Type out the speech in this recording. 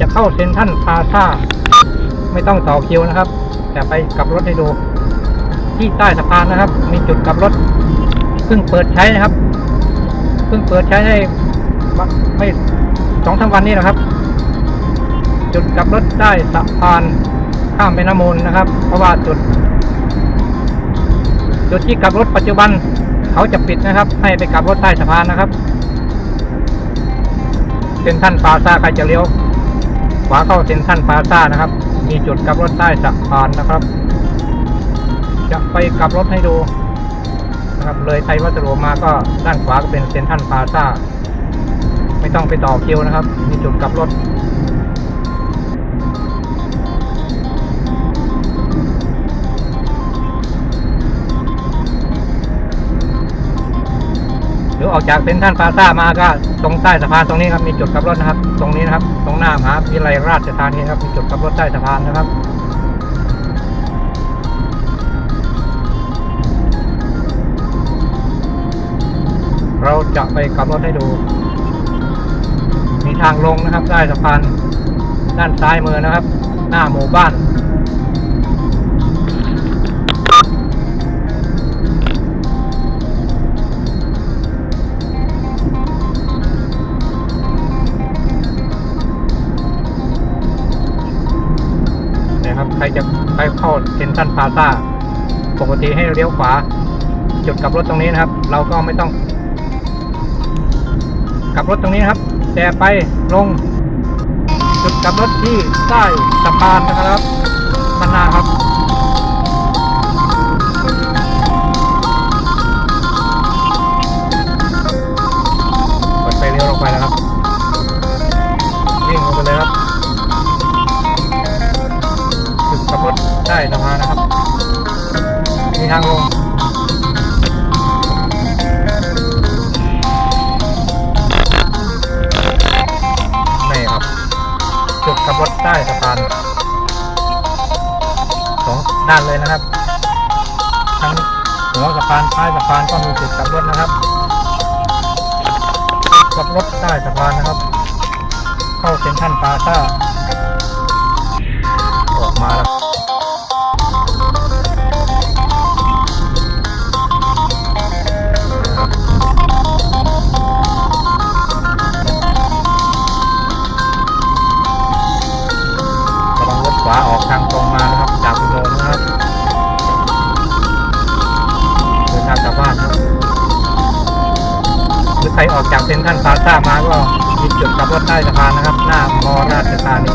จะเข้าเซ็นทรัลพาซ่าไม่ต้องต่อคิวนะครับ จะไปกลับรถให้ดู ที่ใต้สะพานนะครับ มีจุดกลับรถเพิ่งเปิดใช้นะครับเพิ่งเปิดใช้ได้ไม่สองสาวันนี้นะครับ จุดกลับรถใต้สะพานข้ามแม่น้ำมูลนะครับ เพราะว่าจุด จุดที่กลับรถปัจจุบันเขาจะปิดนะครับ ให้ไปกลับรถใต้สะพานนะครับเซ็นทรัลพาซ่าใครจะเลี้ยว ขวาเข้าเซ็นทรัลพาซ่านะครับ มีจุดกลับรถใต้สะพานนะครับ จะไปกลับรถให้ดูนะครับเลยไทยวัสดุมาก็ด้านขวาก็เป็นเซ็นทรัลพาซ่าไม่ต้องไปต่อคิวนะครับ มีจุดกลับรถ อออกจากเซ็นทรัลพาซ่ามาก็ตรงใต้สะพานตรงนี้ครับมีจุดกลับรถนะครับ ตรงนี้นะครับ ตรงหน้ามหาวิทยาลัยราชธานีครับมีจุดกลับรถใต้สะพานนะครับเราจะไปกลับรถให้ดู มีทางลงนะครับใต้สะพานด้านซ้ายมือนะครับ หน้าหมู่บ้าน ใครจะไปเข้าเซ็นทรัลพลาซาปกติให้เลี้ยวขวา จุดกลับรถตรงนี้นะครับ เราก็ไม่ต้อง กลับรถตรงนี้นะครับ แต่ไปลง จุดกลับรถที่ใต้สะพานนะครับด้านนาครับ มีทางลงนี่ครับ จุดกลับรถใต้สะพานสองด้านเลยนะครับ ทั้งหัวสะพานท้ายสะพานก็มีจุดกลับรถนะครับกลับรถใต้สะพานนะครับ เข้าเซ็นทรัลพาซ่าออกมาแล้วาออกทางตรงมานะครับจากอุโรงนะครับเดินทางกลับบ้านครับหรือใครออกจากเซ็นทรัลพลาซ่ามาก็มีจุดกลับรถใต้สะพานนะครับ หน้ามอราชธานี